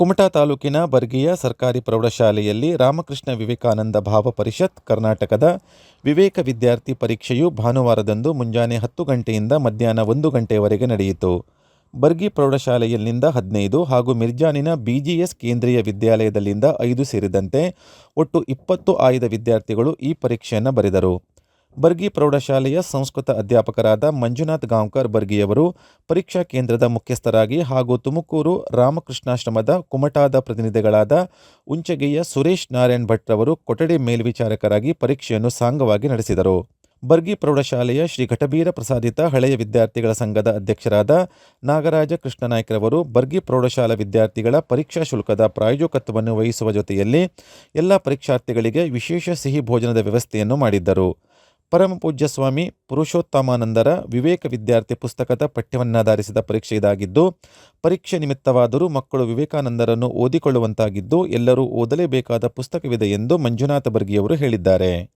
ಕುಮಟಾ ತಾಲೂಕಿನ ಬರ್ಗಿಯ ಸರ್ಕಾರಿ ಪ್ರೌಢಶಾಲೆಯಲ್ಲಿ ರಾಮಕೃಷ್ಣ ವಿವೇಕಾನಂದ ಭಾವ ಪರಿಷತ್ ಕರ್ನಾಟಕದ ವಿವೇಕ ವಿದ್ಯಾರ್ಥಿ ಪರೀಕ್ಷೆಯು ಭಾನುವಾರದಂದು ಮುಂಜಾನೆ ಹತ್ತು ಗಂಟೆಯಿಂದ ಮಧ್ಯಾಹ್ನ ಒಂದು ಗಂಟೆಯವರೆಗೆ ನಡೆಯಿತು. ಬರ್ಗಿ ಪ್ರೌಢಶಾಲೆಯಲ್ಲಿಂದ ಹದಿನೈದು ಹಾಗೂ ಮಿರ್ಜಾನಿನ ಬಿಜಿಎಸ್ ಕೇಂದ್ರೀಯ ವಿದ್ಯಾಲಯದಲ್ಲಿಂದ ಐದು ಸೇರಿದಂತೆ ಒಟ್ಟು ಇಪ್ಪತ್ತು ಆಯ್ದ ವಿದ್ಯಾರ್ಥಿಗಳು ಈ ಪರೀಕ್ಷೆಯನ್ನು ಬರೆದರು. ಬರ್ಗಿ ಪ್ರೌಢಶಾಲೆಯ ಸಂಸ್ಕೃತ ಅಧ್ಯಾಪಕರಾದ ಮಂಜುನಾಥ್ ಗಾಂವ್ಕರ್ ಬರ್ಗಿಯವರು ಪರೀಕ್ಷಾ ಕೇಂದ್ರದ ಮುಖ್ಯಸ್ಥರಾಗಿ ಹಾಗೂ ತುಮಕೂರು ರಾಮಕೃಷ್ಣಾಶ್ರಮದ ಕುಮಟಾದ ಪ್ರತಿನಿಧಿಗಳಾದ ಉಂಚಗೆಯ ಸುರೇಶ್ ನಾರಾಯಣ್ ಭಟ್ ರವರು ಕೊಠಡಿ ಮೇಲ್ವಿಚಾರಕರಾಗಿ ಪರೀಕ್ಷೆಯನ್ನು ಸಾಂಗವಾಗಿ ನಡೆಸಿದರು. ಬರ್ಗಿ ಪ್ರೌಢಶಾಲೆಯ ಶ್ರೀ ಘಟಬೀರ ಪ್ರಸಾದಿತ ಹಳೆಯ ವಿದ್ಯಾರ್ಥಿಗಳ ಸಂಘದ ಅಧ್ಯಕ್ಷರಾದ ನಾಗರಾಜ ಕೃಷ್ಣನಾಯ್ಕರವರು ಬರ್ಗಿ ಪ್ರೌಢಶಾಲಾ ವಿದ್ಯಾರ್ಥಿಗಳ ಪರೀಕ್ಷಾ ಶುಲ್ಕದ ಪ್ರಾಯೋಜಕತ್ವವನ್ನು ವಹಿಸುವ ಜೊತೆಯಲ್ಲಿ ಎಲ್ಲ ಪರೀಕ್ಷಾರ್ಥಿಗಳಿಗೆ ವಿಶೇಷ ಸಿಹಿ ಭೋಜನದ ವ್ಯವಸ್ಥೆಯನ್ನು ಮಾಡಿದ್ದರು. ಪರಮಪೂಜ್ಯ ಸ್ವಾಮಿ ಪುರುಷೋತ್ತಮಾನಂದರ ವಿವೇಕ ವಿದ್ಯಾರ್ಥಿ ಪುಸ್ತಕದ ಪಠ್ಯವನ್ನಾಧರಿಸಿದ ಪರೀಕ್ಷೆ ಇದಾಗಿದ್ದು, ಪರೀಕ್ಷೆ ನಿಮಿತ್ತವಾದರೂ ಮಕ್ಕಳು ವಿವೇಕಾನಂದರನ್ನು ಓದಿಕೊಳ್ಳುವಂತಾಗಿದ್ದು, ಎಲ್ಲರೂ ಓದಲೇಬೇಕಾದ ಪುಸ್ತಕವಿದೆ ಎಂದು ಮಂಜುನಾಥ ಬರ್ಗಿಯವರು ಹೇಳಿದ್ದಾರೆ.